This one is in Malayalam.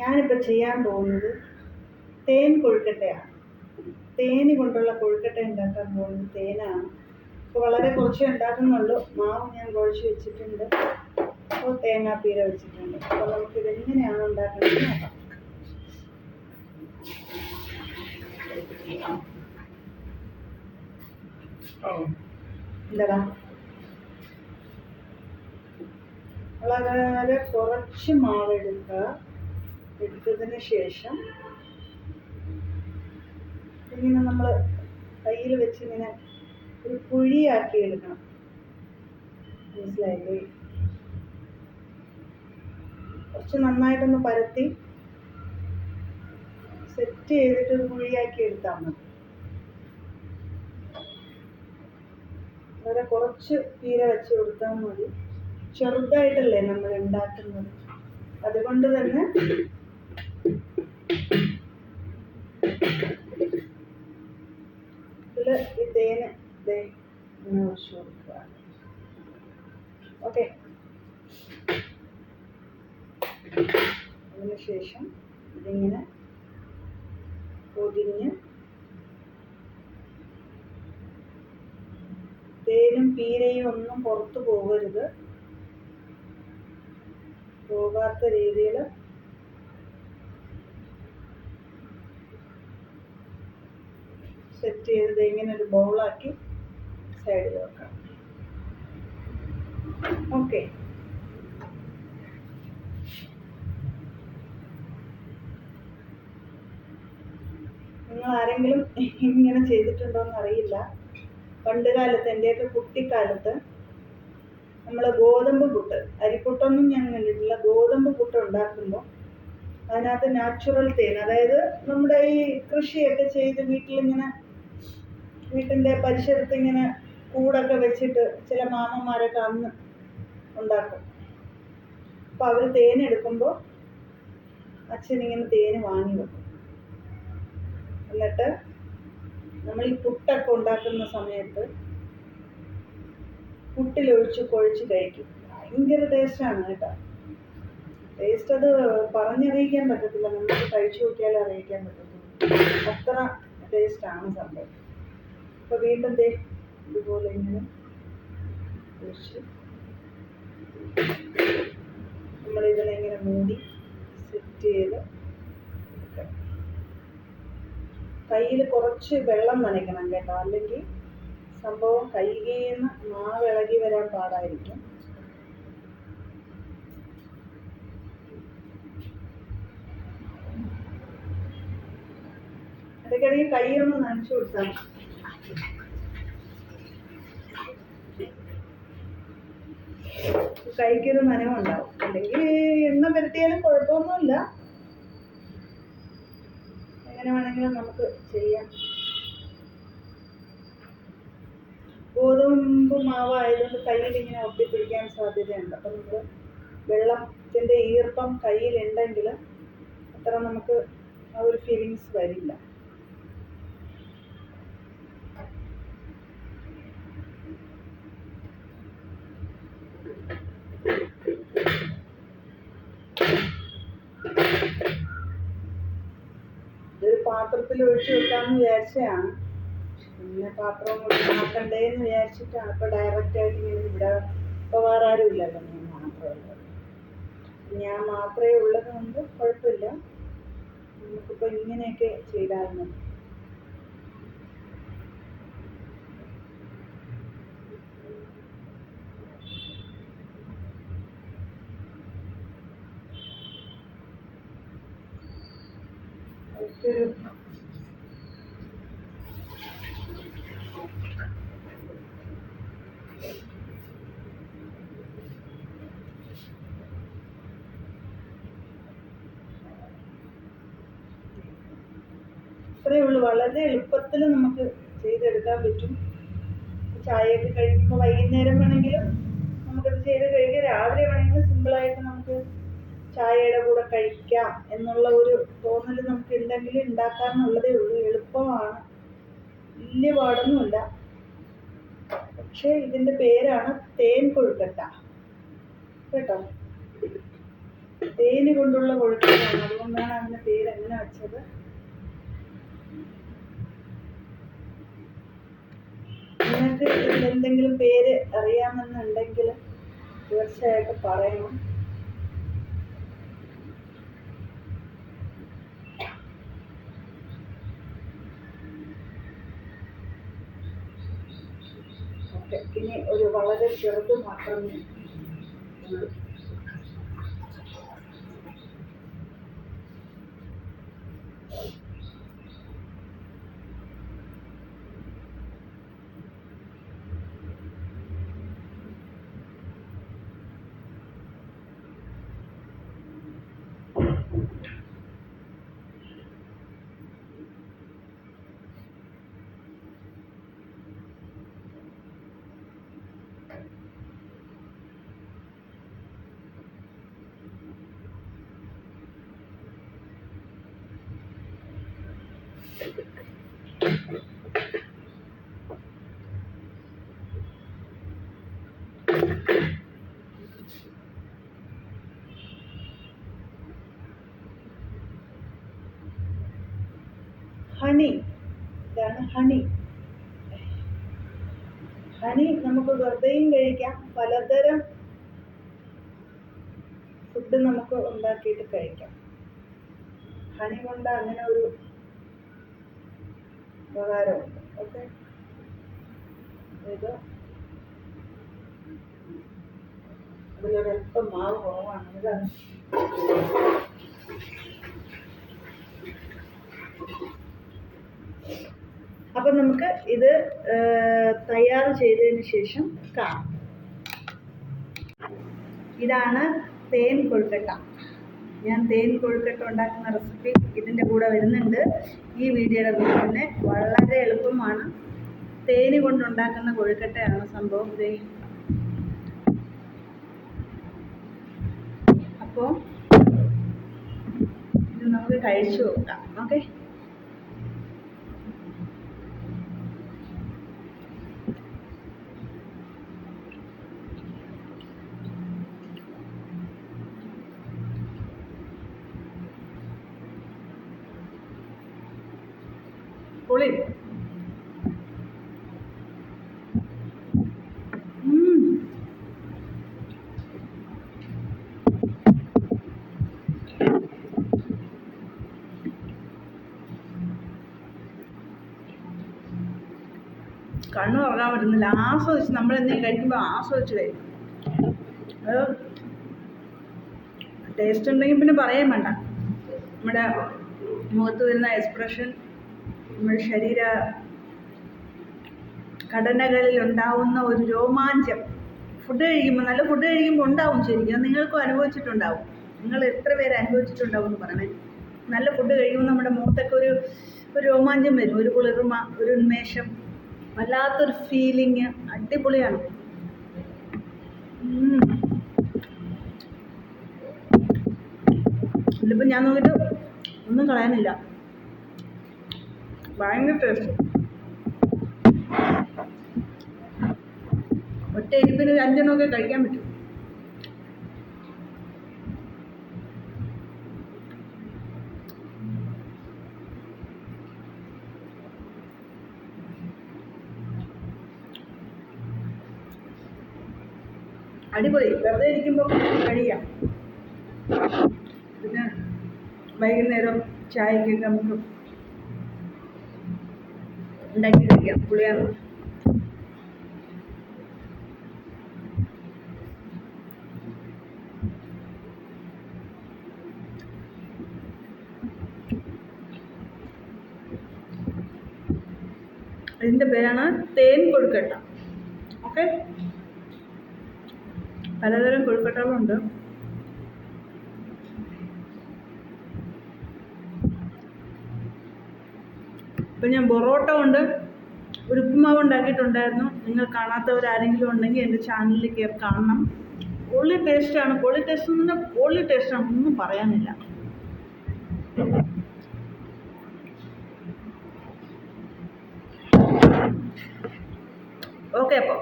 ഞാനിപ്പോൾ ചെയ്യാൻ പോകുന്നത് തേൻ കൊഴുക്കട്ടയാണ്. തേന് കൊണ്ടുള്ള കൊഴുക്കട്ട ഉണ്ടാക്കാൻ പോകുന്നത് തേനാണ്. അപ്പോൾ വളരെ കുറച്ചേ ഉണ്ടാക്കുന്നുള്ളൂ. മാവ് ഞാൻ കുഴച്ച് വെച്ചിട്ടുണ്ട്. അപ്പോൾ തേങ്ങാപ്പീര വെച്ചിട്ടുണ്ട്. അപ്പോൾ നമുക്കിത് എങ്ങനെയാണ് ഉണ്ടാക്കുന്നത് നോക്കാം. എന്താടാ വളരെ കുറച്ച് മാവ് എടുക്കുക. എടുത്തതിന് ശേഷം ഇങ്ങനെ നമ്മൾ കയ്യിൽ വെച്ച് ഇങ്ങനെ ഒരു കുഴിയാക്കി എടുക്കണം. മനസ്സിലായില്ലേ? കുറച്ച് നന്നായിട്ടൊന്ന് പരത്തി സെറ്റ് ചെയ്തിട്ട് ഒരു കുഴിയാക്കി എടുത്താൽ മതി. വളരെ കുറച്ച് തീരെ വെച്ച് കൊടുത്താൽ മതി. ചെറുതായിട്ടല്ലേ നമ്മൾ ഉണ്ടാക്കുന്നത്. അതുകൊണ്ട് തന്നെ തേന് ഇങ്ങനെ ഒഴിച്ച് കൊടുക്കുക ഓക്കെ അതിനുശേഷം ഇതിങ്ങനെ പൊതിഞ്ഞ് തേനും പീരയും ഒന്നും പുറത്തു പോകരുത്. പോകാത്ത രീതിയിൽ സെറ്റ് ചെയ്തത് ഇങ്ങനെ ഒരു ബൗളാക്കി സൈഡിൽ വെക്കാം. ഓക്കെ നിങ്ങൾ ആരെങ്കിലും ഇങ്ങനെ ചെയ്തിട്ടുണ്ടോ എന്ന് അറിയില്ല. പണ്ട് കാലത്ത് എന്റെയൊക്കെ കുട്ടിക്കാലത്ത് നമ്മൾ ഗോതമ്പ് പുട്ട് അരിപ്പുട്ടൊന്നും ഞാൻ കണ്ടിട്ടില്ല. ഗോതമ്പ് പുട്ട് ഉണ്ടാക്കുമ്പോൾ അതിനകത്ത് നാച്ചുറൽ തേൻ അതായത് നമ്മുടെ ഈ കൃഷിയൊക്കെ ചെയ്ത് വീട്ടിലിങ്ങനെ വീട്ടിന്റെ പരിസരത്ത് ഇങ്ങനെ കൂടൊക്കെ വെച്ചിട്ട് ചില മാമന്മാരൊക്കെ അന്ന് ഉണ്ടാക്കും. അപ്പോൾ അവർ അച്ഛൻ ഇങ്ങനെ തേന് വാങ്ങി വെക്കും. എന്നിട്ട് നമ്മൾ ഈ പുട്ടൊക്കെ ഉണ്ടാക്കുന്ന സമയത്ത് പുട്ടിലൊഴിച്ച് കുഴച്ച് കഴിക്കും. ഭയങ്കര ടേസ്റ്റാണ് കേട്ടോ. ടേസ്റ്റ് അത് പറഞ്ഞറിയിക്കാൻ പറ്റത്തില്ല. നമുക്ക് കഴിച്ചു നോക്കിയാലേ അറിയിക്കാൻ പറ്റത്തുള്ളൂ. അത്ര ടേസ്റ്റാണ് സംഭവം. അപ്പോൾ വീണ്ടും ദേ ഇതുപോലെ ഇങ്ങനെ നമ്മൾ ഇതിനെ ഇങ്ങനെ മൂടി സെറ്റ് ചെയ്ത്. കയ്യിൽ കുറച്ച് വെള്ളം നനയ്ക്കണം കേട്ടോ അല്ലെങ്കിൽ സംഭവം കൈകീന്ന് മാവിളകി വരാൻ പാടായിരിക്കും ഇടയ്ക്കിടയ്ക്ക് ഒന്ന് നനച്ചു കൊടുത്താൽ. കൈക്കൊരു നനവുണ്ടാവും. അല്ലെങ്കിൽ എന്ന വരുത്തിയാലും കുഴപ്പമൊന്നുമില്ല. എങ്ങനെ വേണമെങ്കിലും നമുക്ക് ചെയ്യാം. ഗോതമ്പ് മാവായതുകൊണ്ട് കയ്യിൽ ഇങ്ങനെ ഒട്ടിപ്പിടിക്കാൻ സാധ്യതയുണ്ട്. അപ്പം നമ്മൾ വെള്ളത്തിന്റെ ഈർപ്പം കയ്യിലുണ്ടെങ്കിൽ അത്ര നമുക്ക് ആ ഒരു ഫീലിങ്സ് വരില്ല. പാത്രത്തിൽ ഒഴിച്ചു വെക്കാമെന്ന് വിചാരിച്ചതാണ്. പിന്നെ പാത്രം കൊണ്ട് ആക്കണ്ടേന്ന് വിചാരിച്ചിട്ടാണ്. ഡയറക്റ്റ് ആയിട്ട് ഇങ്ങനെ ഇവിടെ ഇപ്പോൾ വേറെ ആരും ഇല്ലല്ലോ ഞാൻ മാത്രമല്ല ഞാൻ മാത്രമേ ഉള്ളത് കൊണ്ട് കുഴപ്പമില്ല. നമുക്കിപ്പോൾ ഇങ്ങനെയൊക്കെ ചെയ്താൽ മതി ഒരു ഇത്രയേ ഉള്ളൂ വളരെ എളുപ്പത്തിൽ നമുക്ക് ചെയ്തെടുക്കാൻ പറ്റും. ചായയൊക്കെ കഴിക്കുമ്പോൾ വൈകുന്നേരം വേണമെങ്കിലും നമുക്കത് ചെയ്ത് കഴിക്കാം. രാവിലെ വേണമെങ്കിലും സിമ്പിളായിട്ട് നമുക്ക് ചായയുടെ കൂടെ കഴിക്കാം എന്നുള്ള ഒരു തോന്നൽ നമുക്ക് ഉണ്ടെങ്കിൽ ഉണ്ടാക്കാമെന്നുള്ളതേ ഉള്ളൂ. എളുപ്പമാണ്. വലിയ പാടൊന്നുമില്ല. പക്ഷേ ഇതിന്റെ പേരാണ് തേൻ കൊഴുക്കട്ട. കേട്ടോ? തേന് കൊണ്ടുള്ള കൊഴുക്കട്ടയാണ്. അതുകൊണ്ടാണ് അതിന്റെ പേര് എങ്ങനെ വെച്ചത്? നിങ്ങൾക്ക് എന്തെങ്കിലും പേര് അറിയാമെന്നുണ്ടെങ്കിൽ തീർച്ചയായിട്ടും പറയണം. ഇനി ഒരു വളരെ ചെറുത് മാത്രമേ ഉള്ളൂ ഹണി. ഇതാണ് ഹണി. ഹണി നമുക്ക് വെറുതെയും കഴിക്കാം. പലതരം ഫുഡ് നമുക്ക് ഉണ്ടാക്കിയിട്ട് കഴിക്കാം. ഹണി കൊണ്ട് അങ്ങനെ ഒരു ഉപകാരമുണ്ട്. ഓക്കെ? ഇത്. അതിലൊരല്പം മാവ് കുറവാണ്. ഇതാണ് അപ്പം നമുക്ക് ഇത് തയ്യാർ ചെയ്തതിന് ശേഷം കാണാം. ഇതാണ് തേൻ കൊഴുക്കട്ട ഞാൻ തേൻ കൊഴുക്കട്ട ഉണ്ടാക്കുന്ന റെസിപ്പി ഇതിന്റെ കൂടെ വരുന്നുണ്ട്. ഈ വീഡിയോയുടെ കൂടെ തന്നെ വളരെ എളുപ്പമാണ്. തേന് കൊണ്ടുണ്ടാക്കുന്ന കൊഴുക്കട്ടയാണ് സംഭവം. അപ്പോൾ ഇത് നമുക്ക് കഴിച്ചു നോക്കാം. ഓക്കെ? പൊളി. കണ്ണു തുറക്കാൻ പറ്റുന്നില്ല. ആസ്വദിച്ച് നമ്മൾ എന്തെങ്കിലും കഴിക്കുമ്പോൾ ആസ്വദിച്ച് കഴിക്കും. ടേസ്റ്റ് ഉണ്ടെങ്കിൽ പിന്നെ പറയാൻ വേണ്ട. നമ്മുടെ മുഖത്ത് വരുന്ന എക്സ്പ്രഷൻ നമ്മുടെ ശരീര ഘടനകളിൽ ഉണ്ടാവുന്ന ഒരു രോമാഞ്ചം. ഫുഡ് കഴിക്കുമ്പോൾ നല്ല ഫുഡ് കഴിക്കുമ്പോൾ ഉണ്ടാവും ശരിക്കും. നിങ്ങൾക്കും അനുഭവിച്ചിട്ടുണ്ടാവും. നിങ്ങൾ എത്ര പേര് അനുഭവിച്ചിട്ടുണ്ടാവും എന്ന് പറഞ്ഞാൽ നല്ല ഫുഡ് കഴിക്കുമ്പോൾ നമ്മുടെ മുഖത്തൊക്കെ ഒരു ഒരു രോമാഞ്ചം വരും. ഒരു കുളിർമ ഒരു ഉന്മേഷം വല്ലാത്തൊരു ഫീലിങ് അടിപൊളിയാണ്. ഇപ്പം ഞാൻ നോക്കിയിട്ട് ഒന്നും കളയാനില്ല. ഭയങ്കര ടേസ്റ്റ് ഒറ്റ ഇരിപ്പിന് അഞ്ചെണ്ണമൊക്കെ കഴിക്കാൻ പറ്റും. അടിപൊളി. വെറുതെ ഇരിക്കുമ്പോൾ കഴിയാം. പിന്നെ വൈകുന്നേരം ചായക്കൊക്കെ നമുക്ക് ഉണ്ടാക്കി കഴിക്കാം പുളിയാണ്. ഇതിന്റെ പേരാണ് തേൻ കൊഴുക്കട്ട. ഓക്കെ? പലതരം കൊഴുക്കട്ടകളുണ്ട്. ഇപ്പം ഞാൻ പൊറോട്ട കൊണ്ട് ഒരു ഉപ്പുമാവ് ഉണ്ടാക്കിയിട്ടുണ്ടായിരുന്നു. നിങ്ങൾ കാണാത്തവരാരെങ്കിലും ഉണ്ടെങ്കിൽ എന്റെ ചാനലിൽ കയറി കാണണം. പൊളി ടേസ്റ്റാണ് പൊള്ളി ടേസ്റ്റ് എന്ന് പറഞ്ഞാൽ പൊള്ളി ടേസ്റ്റാണ് ഒന്നും പറയാനില്ല. ഓക്കെ അപ്പോൾ